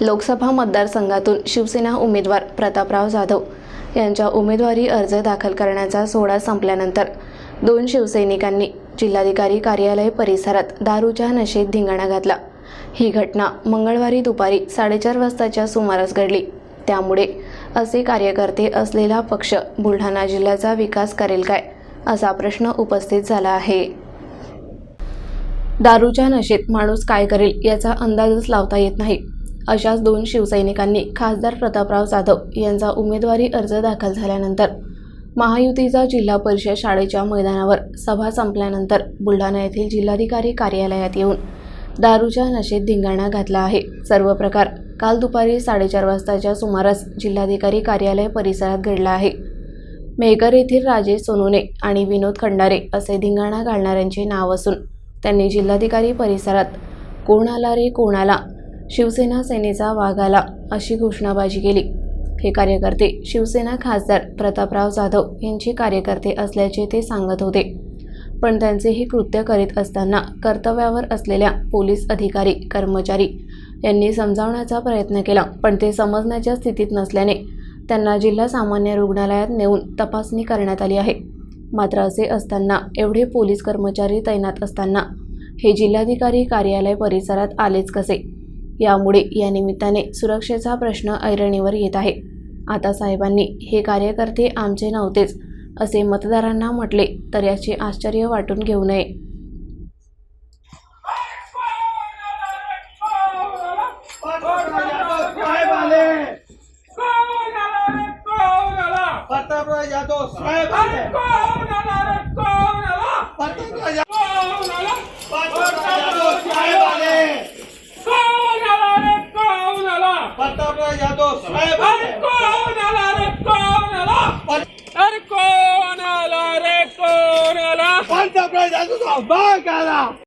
लोकसभा मतदारसंघातून शिवसेना उमेदवार प्रतापराव जाधव यांच्या उमेदवारी अर्ज दाखल करण्याचा सोहळा संपल्यानंतर दोन शिवसैनिकांनी जिल्हाधिकारी कार्यालय परिसरात दारूच्या नशेत धिंगाणा घातला. ही घटना मंगळवारी दुपारी साडेचार वाजताच्या सुमारास घडली. त्यामुळे असे कार्यकर्ते असलेला पक्ष बुलढाणा जिल्ह्याचा विकास करेल काय असा प्रश्न उपस्थित झाला आहे. दारूच्या नशेत माणूस काय करेल याचा अंदाजच लावता येत नाही. अशाच दोन शिवसैनिकांनी खासदार प्रतापराव जाधव यांचा उमेदवारी अर्ज दाखल झाल्यानंतर महायुतीचा जिल्हा परिषद शाळेच्या मैदानावर सभा संपल्यानंतर बुलढाणा येथील जिल्हाधिकारी कार्यालयात येऊन दारूच्या नशेत धिंगाणा घातला आहे. सर्व प्रकार काल दुपारी साडेचार वाजताच्या सुमारास जिल्हाधिकारी कार्यालय परिसरात घडला आहे. मेघर येथील राजेश सोनोने आणि विनोद खंडारे असे धिंगाणा घालणाऱ्यांचे नाव असून त्यांनी जिल्हाधिकारी परिसरात कोण आला रे कोणाला शिवसेना सेनेचा वाघ आला अशी घोषणाबाजी केली. हे कार्यकर्ते शिवसेना खासदार प्रतापराव जाधव यांचे कार्यकर्ते असल्याचे ते सांगत होते. पण त्यांचे हे कृत्य करीत असताना कर्तव्यावर असलेल्या पोलीस अधिकारी कर्मचारी यांनी समजावण्याचा प्रयत्न केला पण ते समजण्याच्या स्थितीत नसल्याने त्यांना जिल्हा सामान्य रुग्णालयात नेऊन तपासणी करण्यात आली आहे. मात्र असे असताना एवढे पोलीस कर्मचारी तैनात असताना हे जिल्हाधिकारी कार्यालय परिसरात आलेच कसे? यामुळे या निमित्ताने सुरक्षेचा प्रश्न ऐरणीवर येत आहे. आता साहेबांनी हे कार्यकर्ते आमचे नव्हतेच असे मतदारांना म्हटले तर याचे आश्चर्य वाटून घेऊ नये. साहेब प्रतापराव यादव साहेब अरे